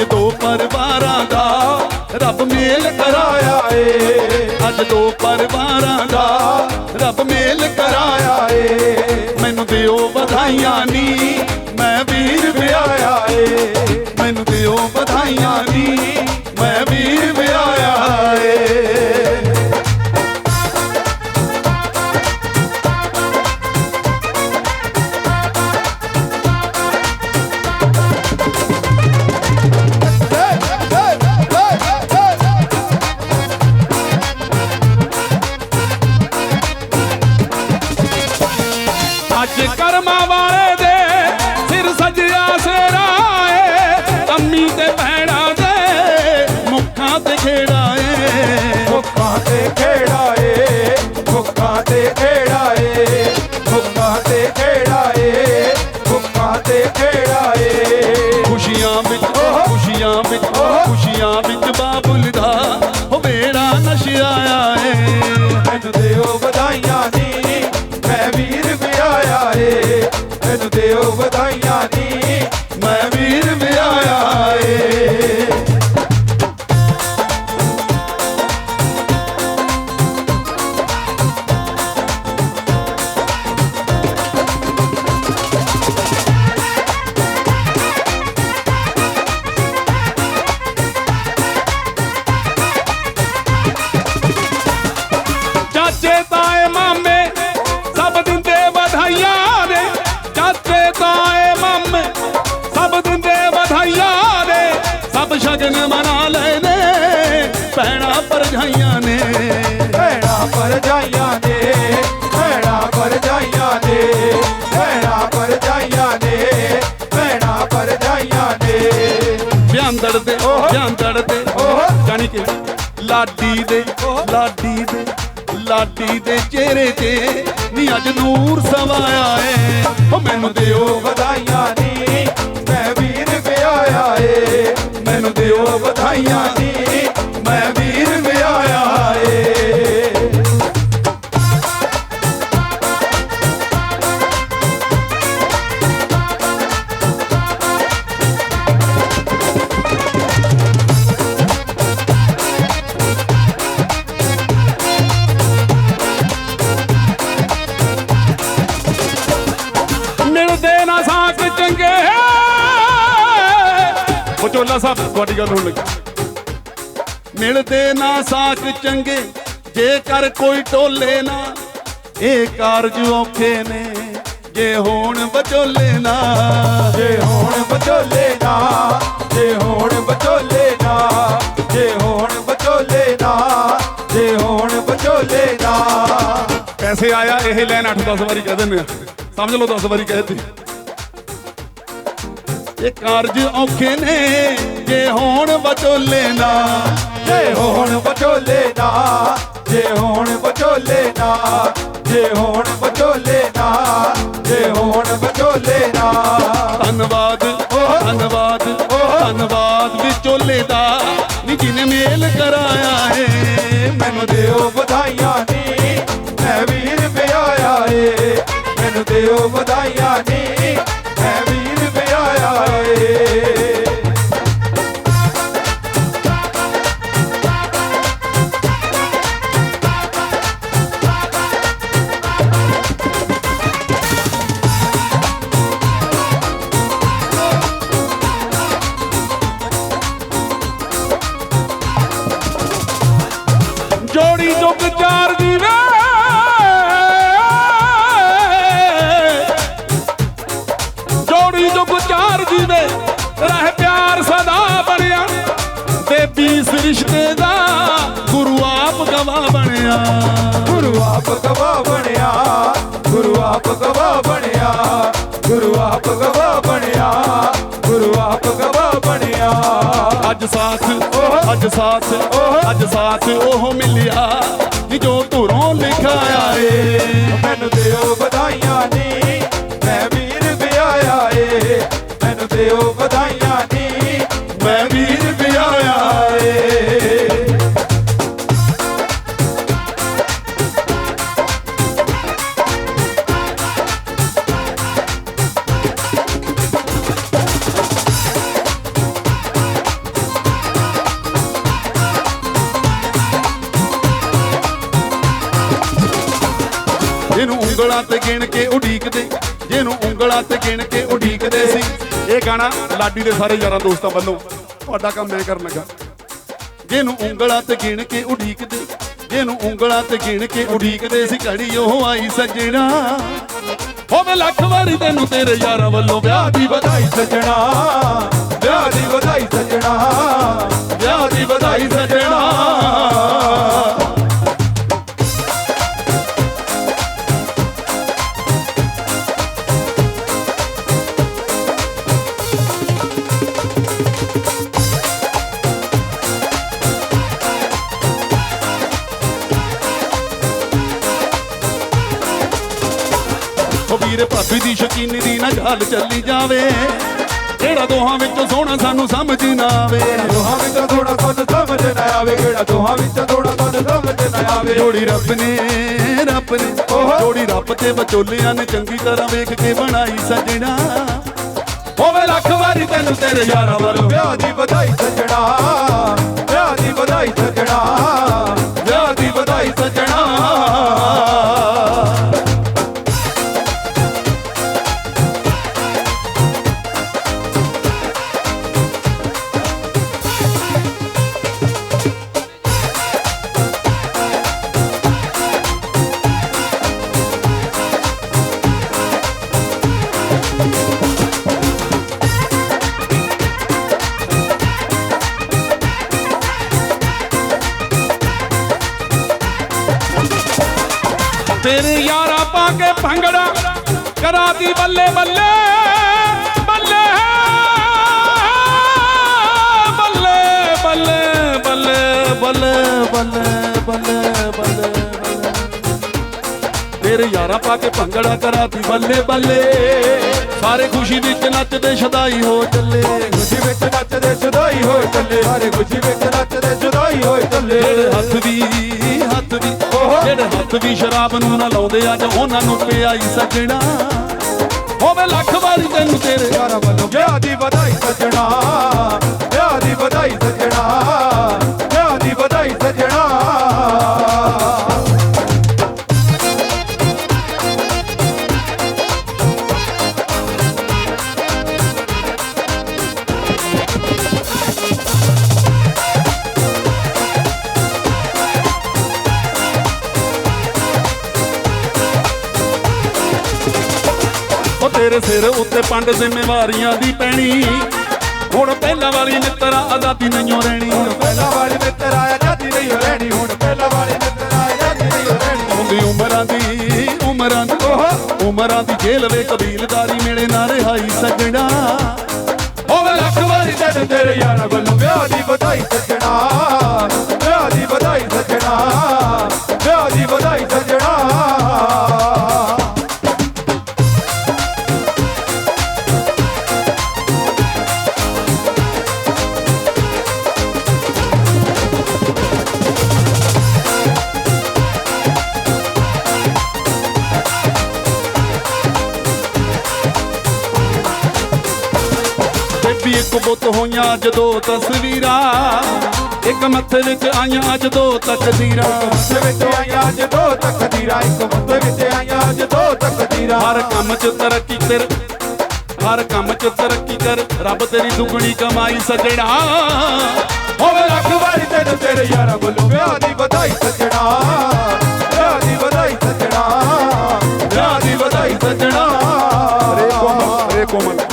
ਅੱਜ ਦੋ ਪਰਿਵਾਰਾਂ ਦਾ ਰੱਬ ਮੇਲ ਕਰਾਇਆ ਏ। ਅੱਜ ਦੋ ਪਰਿਵਾਰਾਂ ਦਾ ਰੱਬ ਮੇਲ ਕਰਾਇਆ ਏ। ਮੈਨੂੰ ਦਿਓ ਵਧਾਈਆਂ ਨੀ। hey. ਬਿਆੰਦੜ ਦੇ ਬਿਆੰਦੜ ਦੇ। ਜਾਣੀ ਕਿ ਲਾਡੀ ਦੇ ਲਾਡੀ ਦੇ ਲਾਡੀ ਦੇ ਚਿਹਰੇ ਤੇ ਨੀ ਅੱਜ ਨੂਰ ਸਵਾਇਆ ਏ। ਓ ਮੈਨੂੰ ਦਿਓ ਵਧਾਈਆਂ ਨੀ ਮੈਂ ਵੀਰ ਵਿਆਹਿਆ ਏ। ਮੈਨੂੰ ਦਿਓ ਵਧਾਈਆਂ ਨੀ ਬਚੋਲਾ ਸਾਹਿਬ ਤੁਹਾਡੀ ਗੱਲ ਹੋਣ ਲੱਗੀ। ਮਿਲਦੇ ਨਾ ਸਾਕ ਚੰਗੇ ਜੇਕਰ ਕੋਈ ਟੋਲੇ ਨਾ ਇਹ ਕਾਰਜ ਔਖੇ ਨੇ ਜੇ ਹੋਣ ਬਚੋਲੇ ਨਾ ਜੇ ਹੋਣ ਬਚੋਲੇ ਨਾ ਜੇ ਹੋਣ ਬਚੋਲੇ ਨਾ ਜੇ ਹੋਣ ਬਚੋਲੇ ਨਾ ਜੇ ਹੋਣ ਬਚੋਲੇ ਨਾ। ਪੈਸੇ ਆਇਆ ਇਹ ਲੈਣ 8-10 ਵਾਰੀ ਕਹਿ ਦਿੰਦੇ ਆ। ਸਮਝ ਲਓ 10 ਵਾਰੀ ਕਹਿ ਦਿੱਤੀ। ਇਹ ਕਾਰਜ ਔਖੇ ਨੇ, ਜੇ ਹੋਣ ਬਚੋਲੇ ਨਾ ਜੇ ਹੋਣ ਬਚੋਲੇ ਨਾ ਜੇ ਹੋਣ ਬਚੋਲੇ ਨਾ ਜੇ ਹੋਣ ਬਚੋਲੇ ਨਾ ਜੇ ਹੋਣ ਬਚੋਲੇ ਨਾ ਧੰਨਵਾਦ ਧੰਨਵਾਦ ਧੰਨਵਾਦ ਵਿਚੋਲੇ ਦਾ। ਨੀ ਜਿਹਨੇ ਮੇਲ ਕਰਾਇਆ ਏ, ਮੈਨੂੰ ਦਿਓ ਵਧਾਈਆਂ ਨੀ। ਮੈਂ ਵੀਰ ਵਿਆਹਿਆ ਏ, ਮੈਨੂੰ ਦਿਓ ਵਧਾਈਆਂ ਨੀ। ਇਸ ਰਿਸ਼ਤੇ ਦਾ ਗੁਰੂ ਆਪ ਗਵਾ ਬਣਿਆ। ਗੁਰੂ ਆਪ ਗਵਾ ਬਣਿਆ ਗੁਰੂ ਆਪ ਗਵਾ ਬਣਿਆ ਗੁਰੂ ਆਪ ਗਵਾ ਬਣਿਆ ਗੁਰੂ ਆਪ ਗਵਾ ਬਣਿਆ। ਅੱਜ ਸਾਥ ਅੱਜ ਸਾਥ ਅੱਜ ਸਾਥ ਉਹ ਮਿਲਿਆ ਜੋ ਧੁਰੋਂ ਲਿਖਾਇਆ ਏ। ਮੈਨੂੰ ਦਿਓ ਵਧਾਈਆਂ ਨੀ ਮੈਂ ਵੀਰ ਵਿਆਹਿਆ ਏ। ਮੈਨੂੰ ਦਿਓ ਵਧਾਈਆਂ ਉਂਗਲਾਂ ਤੇ ਗਿਣ ਕੇ ਉਡੀਕਦੇ ਜਿਹਨੂੰ ਉਂਗਲਾਂ ਤੇ ਗਿਣ ਕੇ ਉਡੀਕਦੇ ਸੀ। ਇਹ ਗਾਣਾ ਲਾਡੀ ਦੇ ਸਾਰੇ ਯਾਰਾਂ ਦੋਸਤਾਂ ਵੱਲੋਂ ਤੁਹਾਡਾ ਕੰਮ ਮੈਂ ਕਰਨ ਲੱਗਾ। ਜਿਹਨੂੰ ਉਂਗਲਾਂ ਤੇ ਗਿਣ ਕੇ ਉਡੀਕਦੇ ਜਿਹਨੂੰ ਉਂਗਲਾਂ ਤੇ ਗਿਣ ਕੇ ਉਡੀਕਦੇ ਸੀ। ਘੜੀ ਉਹ ਆਈ ਸੱਜਣਾ। ਹੋਵੇ ਲੱਖ ਵਾਰੀ ਤੈਨੂੰ ਤੇਰੇ ਯਾਰਾਂ ਵੱਲੋਂ ਵਿਆਹ ਦੀ ਵਧਾਈ ਸਜਣਾ। ਵਿਆਹ ਦੀ ਵਧਾਈ ਸਜਣਾ। ਵਿਆਹ ਦੀ ਵਧਾਈ ਭਾਬੀ ਦੀ ਸ਼ਕੀਨੀ ਦੀ ਨਾ ਗੱਲ ਚੱਲੀ ਜਾਵੇ। ਜਿਹੜਾ ਦੋਹਾਂ ਵਿੱਚੋਂ ਸੋਹਣਾ ਸਾਨੂੰ ਸਮਝ ਨਾ ਆਵੇ। ਦੋਹਾਂ ਵਿੱਚ ਥੋੜਾ ਸਾਨੂੰ ਸਮਝ ਨਾ ਆਵੇ। ਕਿਹੜਾ ਦੋਹਾਂ ਵਿੱਚ ਥੋੜਾ ਸਾਨੂੰ ਸਮਝ ਨਾ ਆਵੇ। ਜੋੜੀ ਰੱਬ ਨੇ ਰੱਬ ਨੇ। ਜੋੜੀ ਰੱਬ ਤੇ ਵਿਚੋਲਿਆਂ ਨੇ ਚੰਗੀ ਤਰ੍ਹਾਂ ਵੇਖ ਕੇ ਬਣਾਈ ਸਜਣਾ। ਹੋਵੇ ਲੱਖ ਵਾਰੀ ਤੈਨੂੰ ਤੇਰੇ ਯਾਰਾਂ ਵੱਲੋਂ। ਵਿਆਹ ਦੀ ਵਧਾਈ ਸਜਣਾ। ਵਿਆਹ ਦੀ ਵਧਾਈ ਸਜਣਾ। ਤੇਰੇ ਯਾਰਾਂ ਪਾ ਕੇ ਭੰਗੜਾ ਕਰਾਤੀ ਬੱਲੇ ਬੱਲੇ ਬੱਲੇ ਬੱਲੇ ਬੱਲੇ ਬੱਲੇ ਬੱਲੇ ਬੱਲੇ ਬੱਲੇ ਬੱਲੇ। ਤੇਰੇ ਯਾਰਾਂ ਪਾ ਕੇ ਭੰਗੜਾ ਕਰਾਤੀ ਬੱਲੇ ਬੱਲੇ। ਸਾਰੇ ਖੁਸ਼ੀ ਵਿੱਚ ਨੱਚਦੇ, ਸਦਾਈ ਹੋ ਚੱਲੇ। ਖੁਸ਼ੀ ਵਿੱਚ ਨੱਚਦੇ, ਸਦਾਈ ਹੋ ਚੱਲੇ। ਸਾਰੇ ਖੁਸ਼ੀ ਵਿੱਚ ਨੱਚਦੇ ਹੱਥ ਵੀ ਸ਼ਰਾਬ ਨੂੰ ਨਾ ਲਾਉਂਦੇ ਅੱਜ ਉਹਨਾਂ ਨੂੰ ਪਿਆਈ ਸਜਣਾ। ਹੋਵੇ ਲੱਖ ਵਾਰੀ ਤੈਨੂੰ ਤੇਰੇ ਯਾਰਾਂ ਵੱਲੋਂ ਵਿਆਹ ਦੀ ਵਧਾਈ ਸਜਣਾ। ਤੇਰੇ ਸਿਰ ਉੱਤੇ ਪੰਡ ਜ਼ਿੰਮੇਵਾਰੀਆਂ ਦੀ ਪੈਣੀ। ਹੁਣ ਪਹਿਲਾਂ ਵਾਲੀ ਮਿੱਤਰਾ ਆਜ਼ਾਦੀ ਨਹੀਂ ਰਹਿਣੀ। ਹੁਣ ਪਹਿਲਾਂ ਵਾਲੀ ਮਿੱਤਰ ਆਇਆ ਜਾਂਦੀ ਨਹੀਂ ਰਹਿਣੀ। ਹੁਣ ਪਹਿਲਾਂ ਵਾਲੀ ਮਿੱਤਰ ਆਇਆ ਜਾਂਦੀ ਨਹੀਂ ਰਹਿਣੀ। ਹੁੰਦੀ ਉਮਰਾਂ ਦੀ ਉਮਰਾਂ ਦੀ ਓਹ। ਉਮਰਾਂ ਦੀ ਜੇਲ੍ਹ ਵੇ ਕਬੀਲਦਾਰੀ ਮਿਲੇ ਨਾ ਰਿਹਾਈ ਸਜਣਾ। ਹੋਵੇ ਲੱਖ ਵਾਰੀ ਤੇਰੇ ਯਾਰਾਂ ਵੱਲੋਂ ਵਿਆਹ ਦੀ ਵਧਾਈ ਵੀ ਇੱਕ ਬੁੱਤ ਹੋਈਆਂ ਜਦੋਂ ਤਸਵੀਰਾਂ। ਇੱਕ ਮੱਥੇ ਵਿੱਚ ਆਈਆਂ ਅੱਜ ਦੋ ਤਕਦੀਰਾਂ। ਇੱਕ ਮੱਥੇ ਵਿੱਚ ਆਈਆਂ ਅੱਜ ਦੋ ਤਕਦੀਰਾਂ। ਹਰ ਕੰਮ 'ਚ ਤਰੱਕੀ ਕਰ ਹਰ ਕੰਮ 'ਚ ਤਰੱਕੀ ਕਰ ਰੱਬ ਤੇਰੀ ਦੁਗਣੀ ਕਮਾਈ ਸਜਣਾ। ਹੋਵੇ ਲੱਖ ਵਾਰੀ ਤੈਨੂੰ ਤੇਰੇ ਯਾਰਾਂ ਵੱਲੋਂ ਵਿਆਹ ਦੀ ਵਧਾਈ ਸਜਣਾ। ਵਿਆਹ ਦੀ ਵਧਾਈ ਸਜਣਾ। ਵਿਆਹ ਦੀ ਵਧਾਈ ਸਜਣਾ। ਰੇ ਕੋਮਲ ਰੇ ਕੋਮਲ